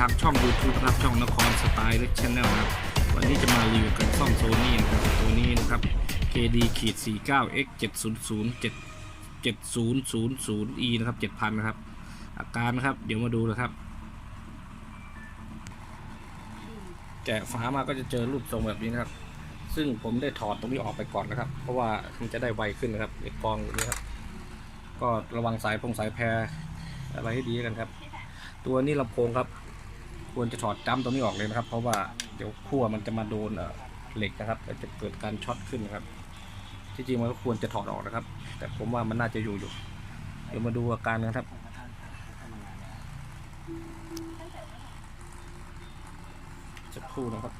ทางช่อง YouTube นะครับช่องนครสไตล์เล็กชแนลนะครับวันนี้จะมารีวิวกันซ่อมโซนี่นะครับตัวนี้นะครับ KD ขีด 49 X 700 7 7000 E นะครับ7,000นะครับ อาการนะครับ เดี๋ยวมาดูนะครับ แกะฝามาก็จะเจอรูปทรงแบบนี้นะครับ ซึ่งผมได้ถอดตรงนี้ออกไปก่อนนะครับ เพราะว่ามันจะได้ไวขึ้นนะครับไอ้กองตรงนี้ครับ ก็ระวังสายพงสายแพรอะไรให้ดีกันครับ ตัวนี้ลำโพงครับ ควรจะถอดจ้ำตรงนี้ออกเลยนะครับ เพราะว่าเดี๋ยวขั้วมันจะมาโดนเหล็กนะครับแล้วจะเกิดการช็อตขึ้นนะครับ ที่จริงมันก็ควรจะถอดออกนะครับ แต่ผมว่ามันน่าจะอยู่อยู่เดี๋ยวมาดูอาการนะครับจะครู่นะครับ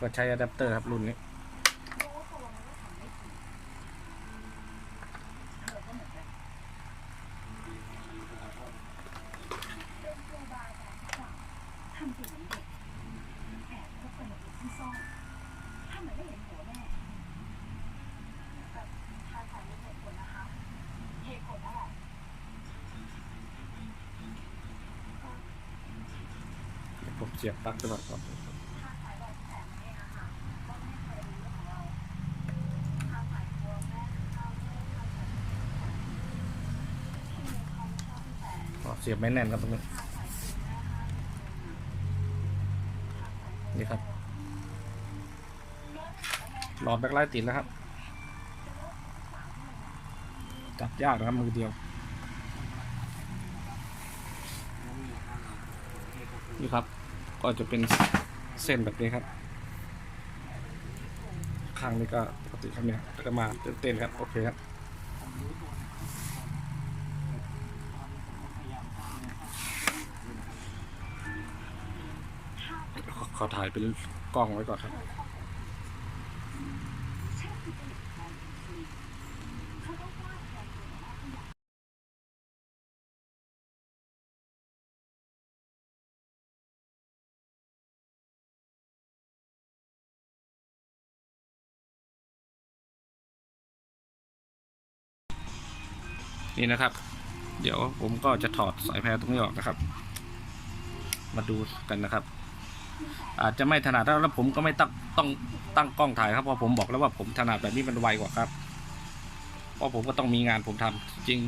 ก็ใช้อะแดปเตอร์ครับรุ่นนี้ ผม เสียบปลั๊กด้วยก่อนอ๋อเสียบไม่แน่นครับตรงนี้นี่ครับหลอดแบ็คไลท์ติดแล้วครับ จับยากนะครับมือเดียว นี่ครับ ก็จะเป็นเส้นแบบนี้ครับ ข้างนี้ก็ปกติครับเนี่ยก็มาเต้นๆครับ โอเคครับขอขอถ่ายเป็นกล้องไว้ก่อนครับ นี่นะครับ เดี๋ยวผมก็จะถอดสายแพรตรงนี้ออกนะครับ มาดูกันนะครับ อาจจะไม่ถนัดแล้วผมก็ไม่ต้องต้องตั้งกล้องถ่ายครับเพราะผมบอกแล้วว่าผมถนัดแบบนี้มันไวกว่าครับเพราะผมก็ต้องมีงานผมทำจริง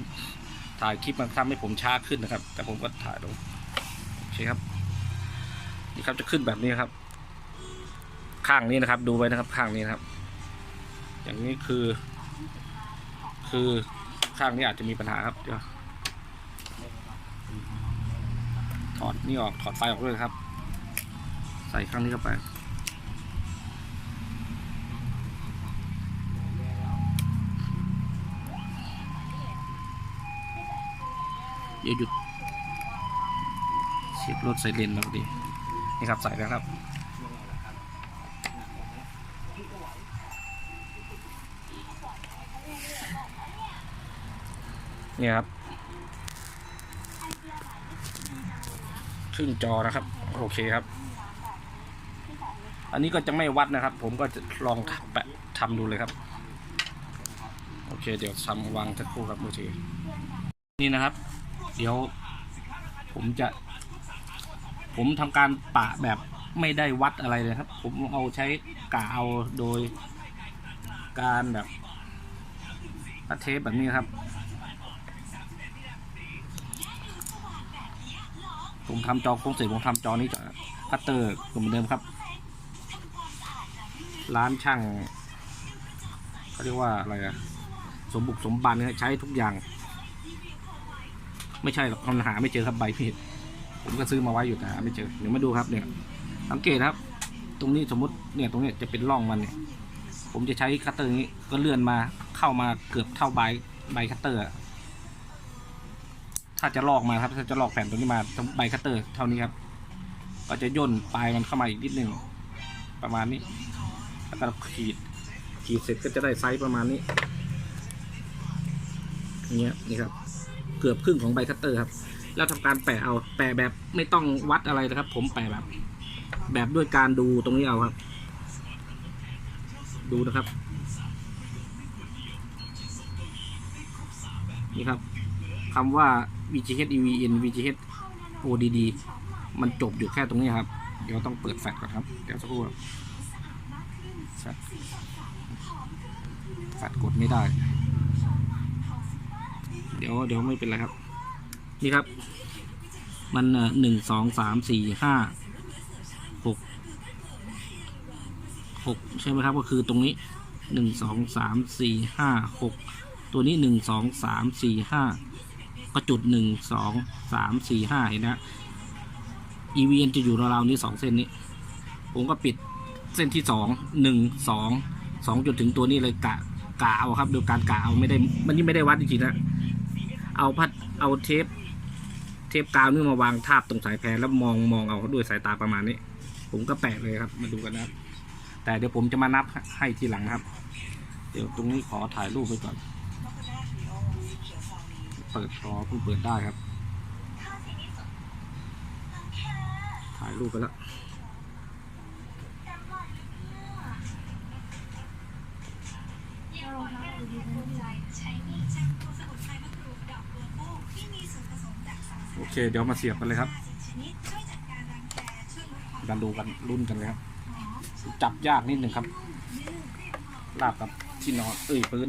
ถ่ายคลิปมันทำให้ผมช้าขึ้นนะครับ แต่ผมก็ถ่ายลงโอเคครับนี่ครับจะขึ้นแบบนี้ครับ ข้างนี้นะครับ ดูไว้นะครับ ข้างนี้นะครับ อย่างนี้คือ คือ ข้างนี้อาจจะมีปัญหาครับเดี๋ยวถอดนี่ออกถอดไฟออกด้วยครับ ใส่ข้างนี้เข้าไปเดี๋ยวหยุดเช็ครถไซเรนแล้วดีนี่ครับใส่แล้วครับ เนี่ยครับครึ่งจอนะครับ โอเคครับ อันนี้ก็จะไม่วัดนะครับ ผมก็จะลองแปะทำดูเลยครับ โอเค เดี๋ยวทำวางสักครู่ครับมือถือนี่นะครับ เดี๋ยวผมจะ ผมทำการปะแบบไม่ได้วัดอะไรเลยครับ ผมเอาใช้กะเอาโดยการแบบตัดเทปแบบนี้ครับ ผมทำจอโค้งเสร็จผมทำจอนี้จากคัตเตอร์เหมือนเดิมครับ ร้านช่างเขาเรียกว่าอะไรอะสมบุกสมบันใช้ทุกอย่าง ไม่ใช่หรอกมันหาไม่เจอครับใบมีดผมก็ซื้อมาไว้อยู่แต่หาไม่เจอเดี๋ยวมาดูครับเนี่ยสังเกตครับ ตรงนี้สมมติเนี่ยตรงนี้จะเป็นร่องมันเนี่ย ผมจะใช้คัตเตอร์นี้ก็เลื่อนมาเข้ามาเกือบเท่าใบใบคัตเตอร์ ถ้าจะลอกมาครับถ้าจะลอกแผ่นตรงนี้มาต้งใบคัตเตอร์เท่านี้ครับ ก็จะย่นปลายมันเข้ามาอีกนิดนึงประมาณนี้แล้วก็ขีดขีดเสร็จก็จะได้ไซส์ประมาณนี้อย่างเงี้ยนี่ครับเกือบครึ่งของใบคัตเตอร์ครับ แล้วทำการแปะเอาแปะแบบไม่ต้องวัดอะไรนะครับ ผมแปะแบบ แบบด้วยการดูตรงนี้เอาครับ ดูนะครับ นี่ครับคำว่า VGH EVN VGH ODD มันจบอยู่แค่ตรงนี้ครับ เดี๋ยวต้องเปิดแฟลชก่อนครับ เดี๋ยวสักครู่ครับแฟลชแฟลชกดไม่ได้ เดี๋ยวเดี๋ยวไม่เป็นไรครับ นี่ครับ มันหนึ่งสองสามสี่ห้าหกหกใช่ไหมครับก็คือตรงนี้หนึ่งสองสามสี่ห้าหกตัวนี้หนึ่งสองสามสี่ห้า ก็จุดหนึ่งสองสามสี่ห้าเห็นนะ EVN จะอยู่ราวๆนี้สองเส้นนี้ ผมก็ปิดเส้นที่สองหนึ่งสองสองจุดถึงตัวนี้เลยกะกะเอาครับดยการกะเอาไม่ได้มันนี่ไม่ได้วัดจริงๆนะเอาพัดเอาเทป เทปกาวนี่มาวางทาบตรงสายแพรแล้วมองมองเอาด้วยสายตาประมาณนี้ ผมก็แปะเลยครับมาดูกันนะครับแต่เดี๋ยวผมจะมานับให้ทีหลังนะครับ เดี๋ยวตรงนี้ขอถ่ายรูปไปก่อน เปิดขอเพิ่งเปิดได้ครับ ถ่ายรูปไปแล้วโอเค เดี๋ยวมาเสียบกันเลยครับกันดูกันรุ่นกันเลยครับ จับยากนิดหนึ่งครับ ลาบกับที่นอนเอ้ยพื้น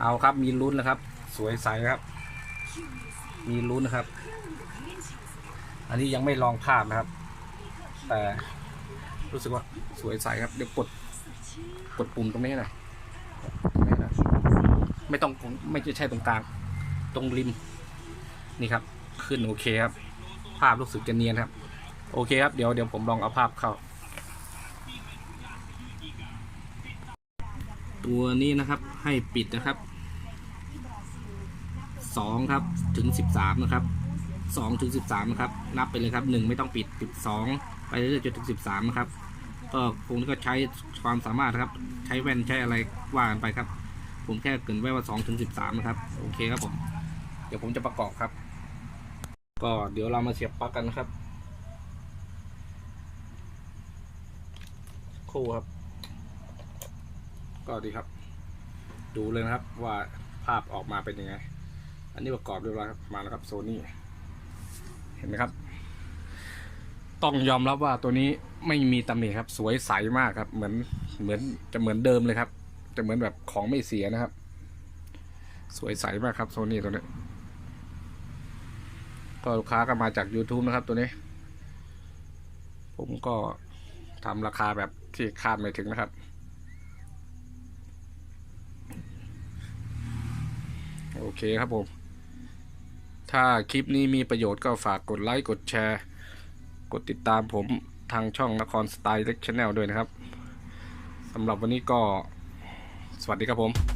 เอาครับมีลุ้นแล้วครับ สวยใสครับ มีลุ้นนะครับ อันนี้ยังไม่ลองภาพนะครับ แต่รู้สึกว่าสวยใสครับเดี๋ยวกดกดปุ่มตรงนี้หน่อยตรงนี้หน่อยไม่ต้องไม่ใช่ตรงกลาง ตรงริม นี่ครับ ขึ้นโอเคครับ ภาพรู้สึกจะเนียนครับ โอเคครับ เดี๋ยวเดี๋ยวผมลองเอาภาพเข้า ตัวนี้นะครับให้ปิดนะครับสองครับถึงสิบสามนะครับสองถึงสิบสามนะครับ นับไปเลยครับหนึ่งไม่ต้องปิดปิดสองไปเรื่อยๆจนถึงสิบสามนะครับ ก็คงก็ใช้ความสามารถครับ ใช้แว่นใช้อะไรว่ากันไปครับ ผมแค่เกินไว้ว่าสองถึงสิบสามนะครับ โอเคครับผม เดี๋ยวผมจะประกอบครับ ก็เดี๋ยวเรามาเสียบปลั๊กกันนะครับ คู่ครับ ก็ดีครับ ดูเลยนะครับว่าภาพออกมาเป็นยังไง อันนี้ประกอบเรียบร้อยครับมาแล้วครับโซนี่เห็นไหมครับ ต้องยอมรับว่าตัวนี้ไม่มีตำหนิครับ สวยใสมากครับ เหมือนเหมือนจะเหมือนเดิมเลยครับ จะเหมือนแบบของไม่เสียนะครับ สวยใสมากครับโซนี่ตัวนี้ก็ลูกค้าก็มาจาก YouTube นะครับตัวนี้ ผมก็ทำราคาแบบที่คาดไม่ถึงนะครับ โอเคครับผม ถ้าคลิปนี้มีประโยชน์ก็ฝากกดไลค์กดแชร์ กดติดตามผมทางช่องนครสไตล์เล็กชแนลด้วยนะครับสำหรับวันนี้ก็สวัสดีครับผม